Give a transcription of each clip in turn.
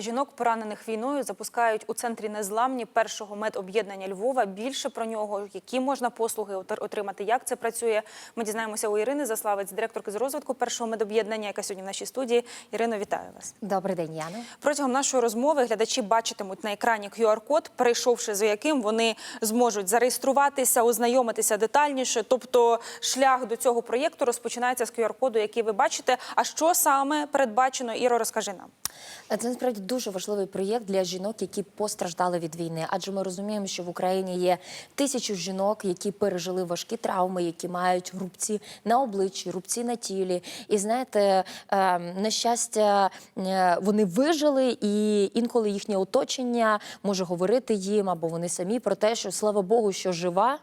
Жінок, поранених війною, запускають у центрі незламні першого медоб'єднання Львова. Більше про нього, які можна послуги отримати, як це працює. Ми дізнаємося у Ірини Заславець, директорки з розвитку першого медоб'єднання, яка сьогодні в нашій студії. Ірино, вітаю вас. Добрий день, Яна. Протягом нашої розмови глядачі бачитимуть на екрані QR-код, перейшовши за яким вони зможуть зареєструватися, ознайомитися детальніше. Тобто, шлях до цього проєкту розпочинається з QR-коду, який ви бачите. А що саме передбачено? Іро, розкажи нам. Це насправді дуже важливий проєкт для жінок, які постраждали від війни. Адже ми розуміємо, що в Україні є тисячу жінок, які пережили важкі травми, які мають рубці на обличчі, рубці на тілі. І знаєте, е, на щастя, е, вони вижили, і інколи їхнє оточення може говорити їм або вони самі про те, що слава Богу, що жива,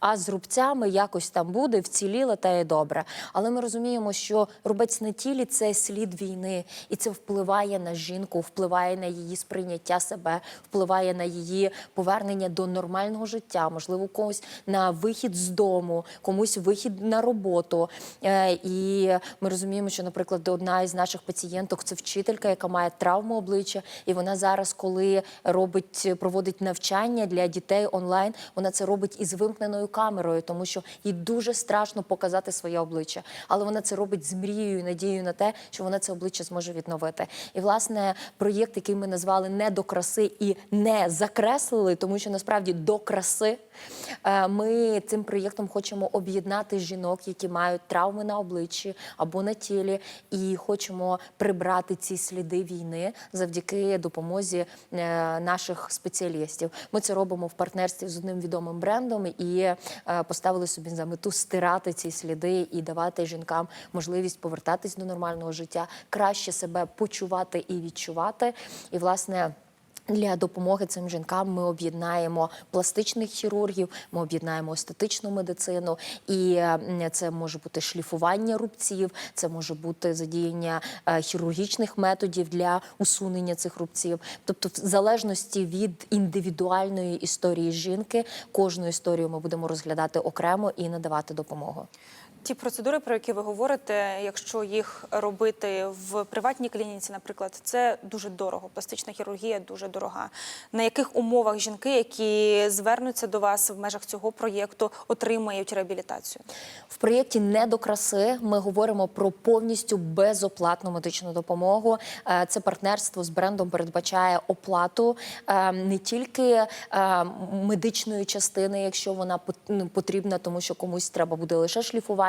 а з рубцями якось там буде, вціліла та є добре. Але ми розуміємо, що рубець на тілі це слід війни, і це впливає на жінку, впливає на її сприйняття себе, впливає на її повернення до нормального життя, можливо, когось на вихід з дому, комусь вихід на роботу. Е, І ми розуміємо, що, наприклад, одна із наших пацієнток це вчителька, яка має травму обличчя, і вона зараз, коли робить проводить навчання для дітей онлайн, вона це робить із вимкненою камерою, тому що їй дуже страшно показати своє обличчя. Але вона це робить з мрією, надією на те, що вона це обличчя зможе відновити. І власне проєкт, який ми назвали не до краси і не закреслили, тому що насправді до краси е, ми цим проєктом хочемо об'єднати жінок, які мають травми на обличчі або на тілі, і хочемо прибрати ці сліди війни завдяки допомозі е, наших спеціалістів. Ми це робимо в партнерстві з одним відомим брендом і е, поставили собі за мету стирати ці сліди і давати жінкам можливість повертатись до нормального життя, краще себе почувати і відчувати. І власне. Для допомоги цим жінкам ми об'єднаємо пластичних хірургів, ми об'єднаємо естетичну медицину, і це може бути шліфування рубців, це може бути задіяння е, хірургічних методів для усунення цих рубців. Тобто, в залежності від індивідуальної історії жінки, кожну історію ми будемо розглядати окремо і надавати допомогу. Ті процедури, про які ви говорите, якщо їх робити в приватній клініці, наприклад, це дуже дорого. Пластична хірургія дуже дорога. На яких умовах жінки, які звернуться до вас в межах цього проєкту, отримають реабілітацію? В проєкті не до краси ми говоримо про повністю безоплатну медичну допомогу. Е, Це партнерство з брендом передбачає оплату е, не тільки е, медичної частини, якщо вона ну, потрібна, тому що комусь треба буде лише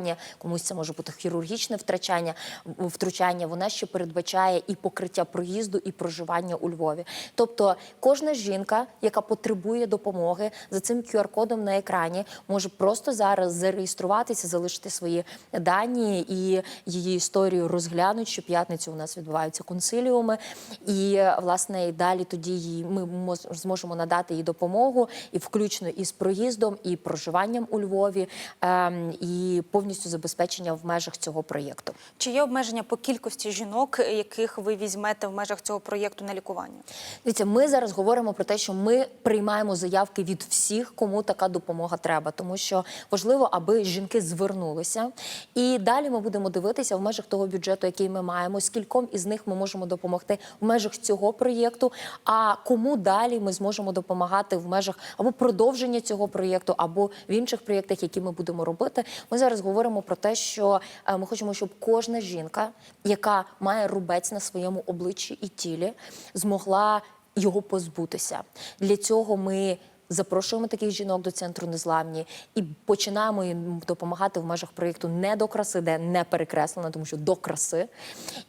шліфування, комусь це може бути хірургічне втрачання втручання. Вона ще передбачає і покриття проїзду, і проживання у Львові. Тобто, кожна жінка, яка потребує допомоги, за цим QR-кодом на екрані може просто зараз зареєструватися, залишити свої дані і її історію розглянуть. Щоп'ятницю у нас відбуваються консиліуми, і власне і далі тоді їй ми мож- зможемо надати їй допомогу, і включно із проїздом, і проживанням у Львові, ем, і повністю забезпечення в межах цього проєкту. Чи є обмеження по кількості жінок, яких ви візьмете в межах цього проєкту на лікування? Дивіться, ми зараз говоримо про те, що ми приймаємо заявки від всіх, кому така допомога треба, тому що важливо, аби жінки звернулися. І далі ми будемо дивитися в межах того бюджету, який ми маємо, скільком із них ми можемо допомогти в межах цього проєкту. А кому далі ми зможемо допомагати в межах або продовження цього проєкту, або в інших проєктах, які ми будемо робити. Ми зараз говоримо про те, що е, ми хочемо, щоб кожна жінка, яка має рубець на своєму обличчі і тілі, змогла його позбутися. Для цього ми запрошуємо таких жінок до центру незламні і починаємо їм допомагати в межах проєкту не до краси, де не перекреслено, тому що до краси.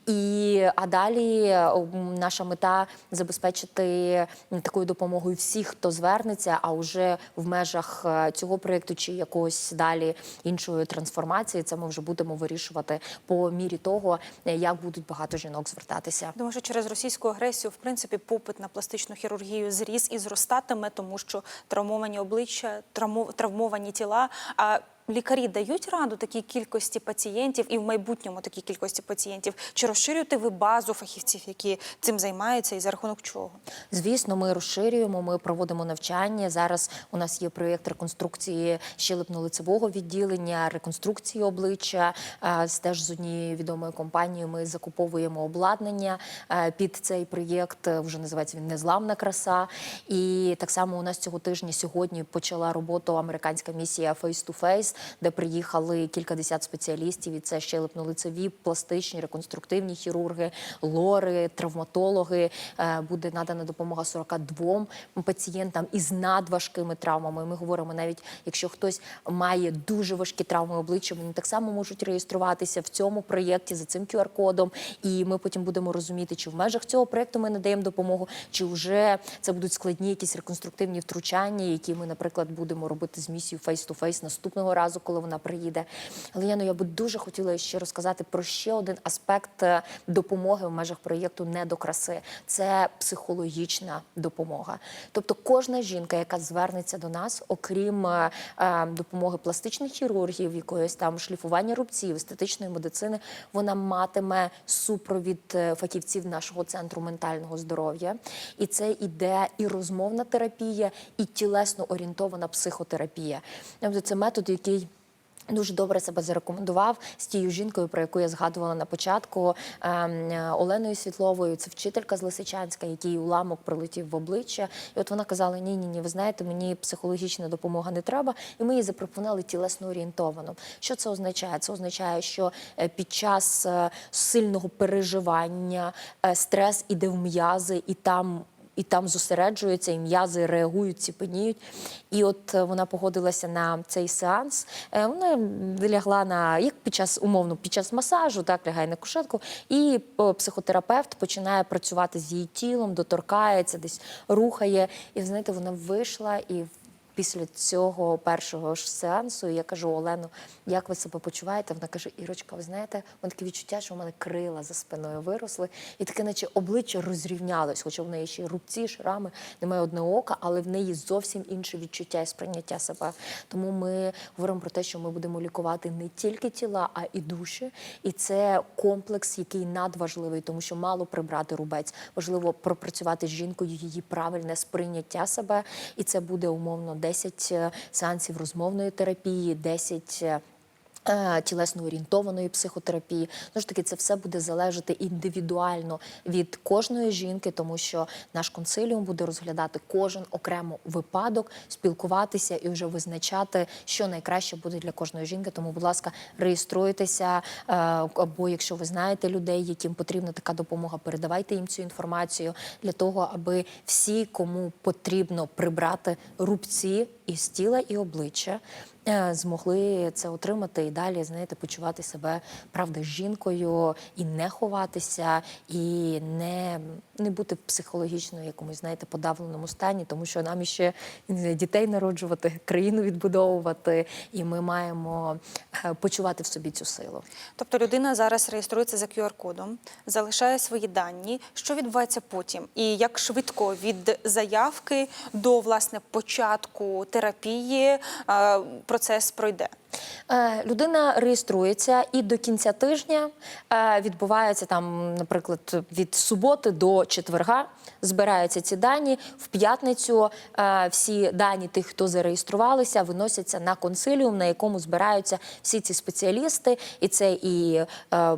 І а далі наша мета забезпечити такою допомогою всіх, хто звернеться, а вже в межах е, цього проєкту чи якогось далі іншої трансформації, це ми вже будемо вирішувати по мірі того, е, як будуть багато жінок звертатися. Думаю, що через російську агресію, в принципі, попит на пластичну хірургію зріс і зростатиме, тому що травмовані обличчя, травмо- травмовані тіла. А лікарі дають раду такій кількості пацієнтів і в майбутньому такій кількості пацієнтів? Чи розширюєте ви базу фахівців, які цим займаються, і за рахунок чого? Звісно, ми розширюємо, ми проводимо навчання. Зараз у нас є проєкт реконструкції щелепно-лицевого відділення, реконструкції обличчя. З- Теж з однією відомою компанією ми закуповуємо обладнання під цей проєкт. Е, Вже називається він Незламна краса. І так само у нас цього тижня сьогодні почала роботу американська місія Face to Face, де приїхали кількадесят спеціалістів. І це щелепно-лицеві, пластичні, реконструктивні хірурги, лори, травматологи. Е, Буде надана допомога 42 пацієнтам із надважкими травмами. Ми говоримо навіть, якщо хтось має дуже важкі травми обличчя, вони так само можуть реєструватися в цьому проєкті за цим QR-кодом. І ми потім будемо розуміти, чи в межах цього проєкту ми надаємо допомогу, чи вже це будуть складні якісь реконструктивні втручання, які ми, наприклад, будемо робити з місією face-to-face наступного разу, коли вона приїде. Але я би дуже хотіла ще розказати про ще один аспект е, допомоги в межах проєкту не до краси. Це психологічна допомога. Тобто, кожна жінка, яка звернеться до нас, окрім е, е, допомоги пластичних хірургів, якоїсь там шліфування рубців, естетичної медицини, вона матиме супровід фахівців нашого центру ментального здоров'я. І це іде і розмовна терапія, і тілесно орієнтована психотерапія. Тобто це метод, який Дуже добре себе зарекомендував з тією жінкою, про яку я згадувала на початку ем, Оленою Світловою. Це вчителька з Лисичанська, який уламок прилетів в обличчя. І от вона казала: Ні, ні, ні, ви знаєте, мені психологічна допомога не треба. І ми їй запропонували тілесно орієнтовану. Що це означає? Це означає, що е, під час е, сильного переживання е, стрес іде в м'язи, і там і там зосереджуються, і м'язи реагують, ціпеніють. І от е, вона погодилася на цей сеанс. Е, Вона лягла на як під час умовно, під час масажу, так лягає на кушетку, і е, психотерапевт починає працювати з її тілом, доторкається, десь рухає. І знаєте, вона вийшла і. Після цього першого ж сеансу я кажу Олену, як ви себе почуваєте? Вона каже: Ірочка, ви знаєте, у мене таке відчуття, що в мене крила за спиною виросли, і таке, наче обличчя розрівнялось, хоча в неї ще рубці, шрами, немає одного ока, але в неї зовсім інше відчуття і сприйняття себе. Тому ми говоримо про те, що ми будемо лікувати не тільки тіла, а і душі. І це комплекс, який надважливий, тому що мало прибрати рубець. Важливо пропрацювати з жінкою її правильне сприйняття себе, і це буде умовно 10 е, сеансів розмовної терапії, 10 е, е, тілесно орієнтованої психотерапії. Знову ж таки, це все буде залежати індивідуально від кожної жінки, тому що наш консиліум буде розглядати кожен окремо випадок, спілкуватися і вже визначати, що найкраще буде для кожної жінки. Тому, будь ласка, реєструйтеся. е, Або якщо ви знаєте людей, яким потрібна така допомога, передавайте їм цю інформацію для того, аби всі, кому потрібно прибрати рубці із тіла і обличчя. Е, Змогли це отримати і далі, знаєте, почувати себе правда жінкою і не ховатися, і не, не бути психологічно якомусь, знаєте, подавленому стані, тому що нам іще дітей народжувати, країну відбудовувати, і ми маємо е, почувати в собі цю силу. Тобто людина зараз реєструється за QR-кодом, залишає свої дані. Що відбувається потім? І як швидко від заявки до власне початку терапії е, процес пройде? Е, Людина реєструється і до кінця тижня е, відбувається там, наприклад, від суботи до четверга. Збираються ці дані в п'ятницю. е, Всі дані тих, хто зареєструвалися, виносяться на консиліум, на якому збираються всі ці спеціалісти, і це і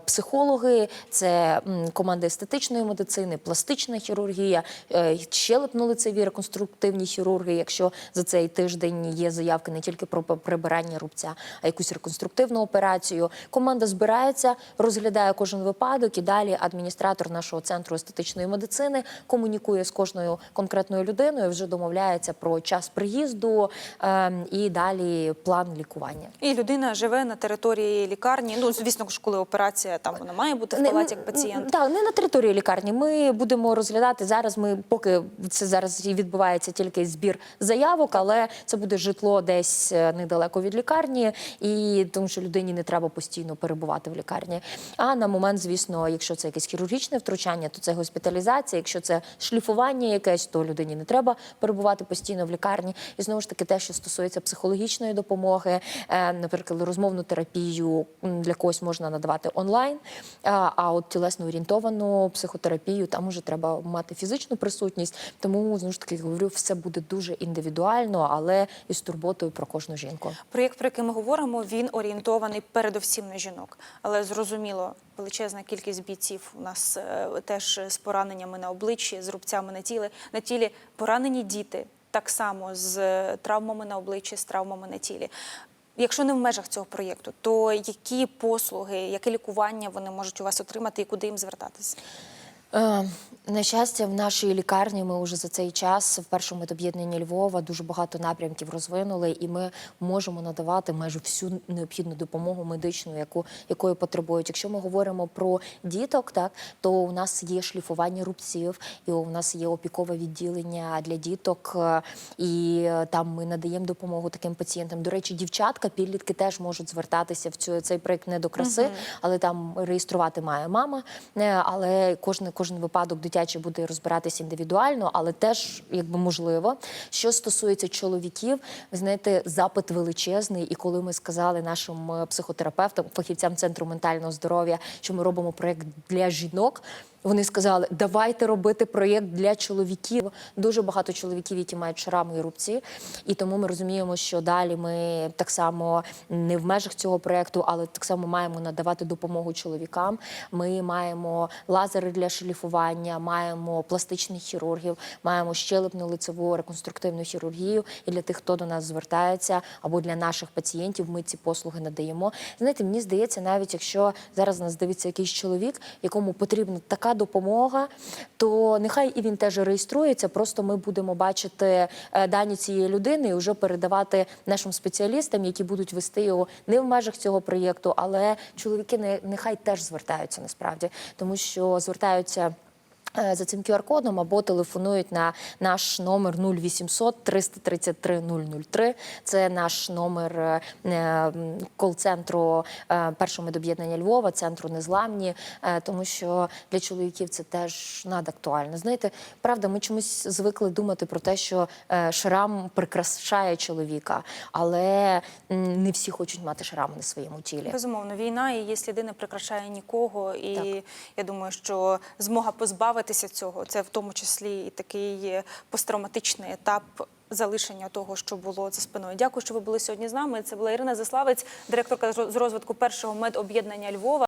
психологи, це команда естетичної медицини, пластична хірургія, е, щелепно-лицеві реконструктивні хірурги. Якщо за цей тиждень є заявки не тільки про прибирання рубця, а якусь реконструктивну операцію. Команда збирається, розглядає кожен випадок, і далі адміністратор нашого центру естетичної медицини комунікує з кожною конкретною людиною, вже домовляється про час приїзду ем, і далі план лікування. І людина живе на території лікарні. Ну, звісно коли операція там вона має бути в палаті як пацієнт. Так, не на території лікарні. Ми будемо розглядати зараз. Ми поки це зараз відбувається тільки збір заявок, але це буде житло десь е, недалеко від лікарні. І тому що людині не треба постійно перебувати в лікарні. А на момент, звісно, якщо це якесь хірургічне втручання, то це госпіталізація. Якщо це шліфування якесь, то людині не треба перебувати постійно в лікарні. І знову ж таки, те, що стосується психологічної допомоги, е, наприклад, розмовну терапію для когось можна надавати онлайн. А от тілесно орієнтовану психотерапію там уже треба мати фізичну присутність. Тому знову ж таки говорю, все буде дуже індивідуально, але із турботою про кожну жінку. Проєкт, про який ми говоримо, він орієнтований передовсім на жінок. Але зрозуміло, величезна кількість бійців у нас е, теж з пораненнями на обличчі, з рубцями на тілі. На тілі поранені діти так само з е, травмами на обличчі, з травмами на тілі. Якщо не в межах цього проєкту, то які послуги, яке лікування вони можуть у вас отримати і куди їм звертатися? Е, На щастя, в нашій лікарні ми вже за цей час в першому медоб'єднанні Львова дуже багато напрямків розвинули, і ми можемо надавати майже всю необхідну допомогу медичну, яку якої потребують. Якщо ми говоримо про діток, так то у нас є шліфування рубців, і у нас є опікове відділення для діток, е, і е, там ми надаємо допомогу таким пацієнтам. До речі, дівчатка, підлітки теж можуть звертатися в цю цей проект не до краси, але там реєструвати має мама. Але кожен кожен випадок дитячий буде розбиратися індивідуально, але теж якби можливо. Що стосується чоловіків, ви знаєте, запит величезний. І коли ми сказали нашим е, психотерапевтам, фахівцям центру ментального здоров'я, що ми робимо проект для жінок. Вони сказали, давайте робити проєкт для чоловіків. Дуже багато чоловіків, які мають шрами і рубці. І тому ми розуміємо, що далі ми так само не в межах цього проєкту, але так само маємо надавати допомогу чоловікам. Ми маємо лазери для шліфування, маємо пластичних хірургів, маємо щелепну лицеву реконструктивну хірургію. І для тих, хто до нас звертається, або для наших пацієнтів, ми ці послуги надаємо. Знаєте, мені здається, навіть якщо зараз нас дивиться якийсь чоловік, якому потрібна така допомога, то нехай і він теж реєструється. Просто ми будемо бачити е, дані цієї людини і вже передавати нашим спеціалістам, які будуть вести його не в межах цього проєкту, але чоловіки не- нехай теж звертаються насправді, тому що звертаються. Е, За цим QR-кодом або телефонують на наш номер 0800 333 003. Це наш номер е, кол-центру е, першого медоб'єднання Львова, центру незламні, тому що для чоловіків це теж надактуально. Знаєте, правда, ми чомусь звикли думати про те, що шрам прикрашає чоловіка, але не всі хочуть мати шрами на своєму тілі. Безумовно, війна і її сліди не прикрашає нікого. І я думаю, що змога позбавитися цього це в тому числі і такий посттравматичний етап. Залишення того, що було за спиною. Дякую, що ви були сьогодні з нами. Це була Ірина Заславець, директорка з розвитку першого медоб'єднання Львова.